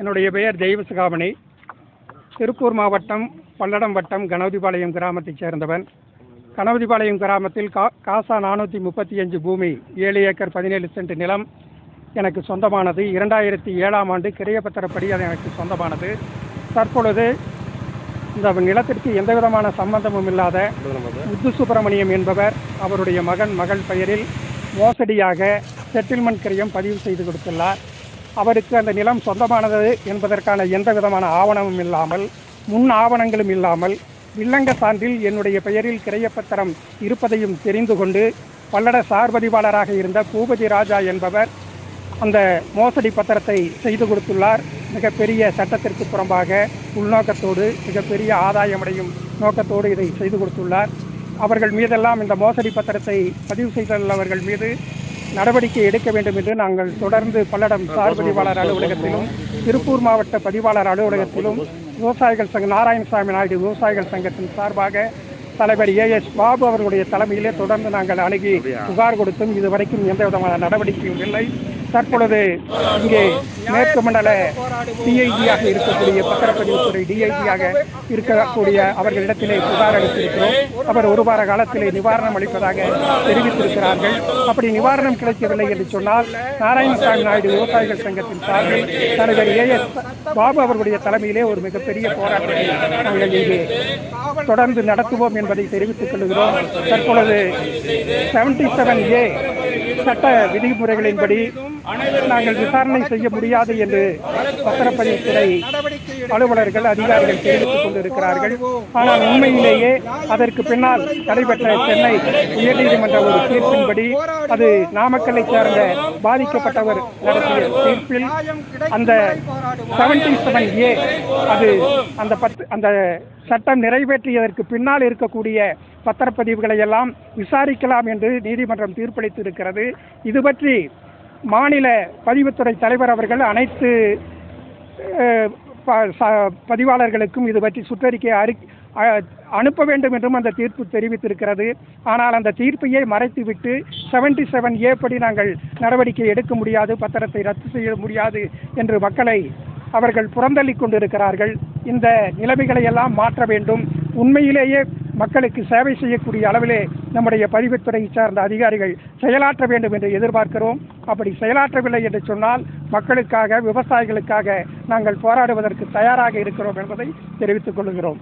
என்னுடைய பெயர் தெய்வசுகாமணி. திருப்பூர் மாவட்டம் பல்லடம் வட்டம் கணபதிபாளையம் கிராமத்தைச் சேர்ந்தவன். கணபதிபாளையம் கிராமத்தில் கா காசா நானூற்றி முப்பத்தி அஞ்சு பூமி ஏழு ஏக்கர் பதினேழு சென்ட் நிலம் எனக்கு சொந்தமானது. இரண்டாயிரத்தி ஏழாம் ஆண்டு கிரையப்பத்திரப்படி அது எனக்கு சொந்தமானது. தற்பொழுது இந்த நிலத்திற்கு எந்த விதமான சம்பந்தமும் இல்லாத முத்து சுப்பிரமணியம் என்பவர் அவருடைய மகன் மகள் பெயரில் மோசடியாக செட்டில்மெண்ட் கிரையம் பதிவு செய்து கொடுத்துள்ளார். அவருக்கு அந்த நிலம் சொந்தமானது என்பதற்கான எந்த விதமான ஆவணமும் இல்லாமல் முன் ஆவணங்களும் இல்லாமல் வில்லங்க சான்றில் என்னுடைய பெயரில் கிரையப்பத்திரம் இருப்பதையும் தெரிந்து கொண்டு பல்லட சார்பதிவாளராக இருந்த பூபதி ராஜா என்பவர் அந்த மோசடி பத்திரத்தை செய்து கொடுத்துள்ளார். மிகப்பெரிய சட்டத்திற்கு புறம்பாக உள்நோக்கத்தோடு மிகப்பெரிய ஆதாயமடையும் நோக்கத்தோடு இதை செய்து கொடுத்துள்ளார். அவர்கள் மீதெல்லாம் இந்த மோசடி பத்திரத்தை பதிவு செய்துள்ளவர்கள் மீது நடவடிக்கை எடுக்க வேண்டும் என்று நாங்கள் தொடர்ந்து பல்லடம் சார் பதிவாளர் அலுவலகத்திலும் திருப்பூர் மாவட்ட பதிவாளர் அலுவலகத்திலும் விவசாயிகள் சங்க நாராயணசாமி நாயுடு விவசாயிகள் சங்கத்தின் சார்பாக தலைவர் ஏஎஸ் பாபு அவர்களுடைய தலைமையிலே தொடர்ந்து நாங்கள் அணுகி புகார் கொடுத்தும் இதுவரைக்கும் எந்த விதமான நடவடிக்கையும் இல்லை. தற்பொழுது இங்கே மேற்கு மண்டல டிஐஜியாக இருக்கக்கூடிய பத்திரப்பதிவுத்துறை டிஐஜியாக இருக்கக்கூடிய அவர்களிடத்திலே புகார் அளித்திருக்கிறோம். அவர் ஒரு வார காலத்திலே நிவாரணம் அளிப்பதாக தெரிவித்திருக்கிறார்கள். அப்படி நிவாரணம் கிடைக்கவில்லை என்று சொன்னால் நாராயணசாமி நாயுடு விவசாயிகள் சங்கத்தின் சார்பில் தலைவர் ஏஎஸ் பாபு அவர்களுடைய தலைமையிலே ஒரு மிகப்பெரிய போராட்டத்தை நாங்கள் இங்கே தொடர்ந்து நடத்துவோம் என்பதை தெரிவித்துக் கொள்கிறோம். தற்பொழுது செவன்டி செவன் ஏ சட்ட விதிமுறைகளின்படி நாங்கள் விசாரணை செய்ய முடியாது என்று பத்திரப்பதிவுத்துறை அலுவலர்கள் அதிகாரிகள் தெரிவித்துக் கொண்டிருக்கிறார்கள். ஆனால் உண்மையிலேயே அதற்கு பின்னால் நடைபெற்ற சென்னை உயர்நீதிமன்ற ஒரு தீர்ப்பின்படி அது நாமக்கல்லை சேர்ந்த பாதிக்கப்பட்டவர் நடத்திய தீர்ப்பில் அந்த செவன்டி செவன் ஏ அது அந்த பத்து அந்த சட்டம் நிறைவேற்றியதற்கு பின்னால் இருக்கக்கூடிய பத்திரப்பதிவுகளை எல்லாம் விசாரிக்கலாம் என்று நீதிமன்றம் தீர்ப்பளித்திருக்கிறது. இது பற்றி மாநில பதிவுத்துறை தலைவர் அவர்கள் அனைத்து ப- ச- பதிவாளர்களுக்கும் இது பற்றி சுற்றறிக்கை அறி அனுப்ப வேண்டும் என்றும் அந்த தீர்ப்பு தெரிவித்திருக்கிறது. ஆனால் அந்த தீர்ப்பையே மறைத்துவிட்டு செவன்டி செவன் ஏ படி நாங்கள் நடவடிக்கை எடுக்க முடியாது பத்திரத்தை ரத்து செய்ய முடியாது என்று மக்களை அவர்கள் புறந்தள்ளிக் கொண்டிருக்கிறார்கள். இந்த நிலைமைகளை எல்லாம் மாற்ற வேண்டும். உண்மையிலேயே மக்களுக்கு சேவை செய்யக்கூடிய அளவிலே நம்முடைய பதிவுத்துறையை சார்ந்த அதிகாரிகள் செயலாற்ற வேண்டும் என்று எதிர்பார்க்கிறோம். அப்படி செயலாற்றவில்லை என்று சொன்னால் மக்களுக்காக விவசாயிகளுக்காக நாங்கள் போராடுவதற்கு தயாராக இருக்கிறோம் என்பதை தெரிவித்துக் கொள்கிறோம்.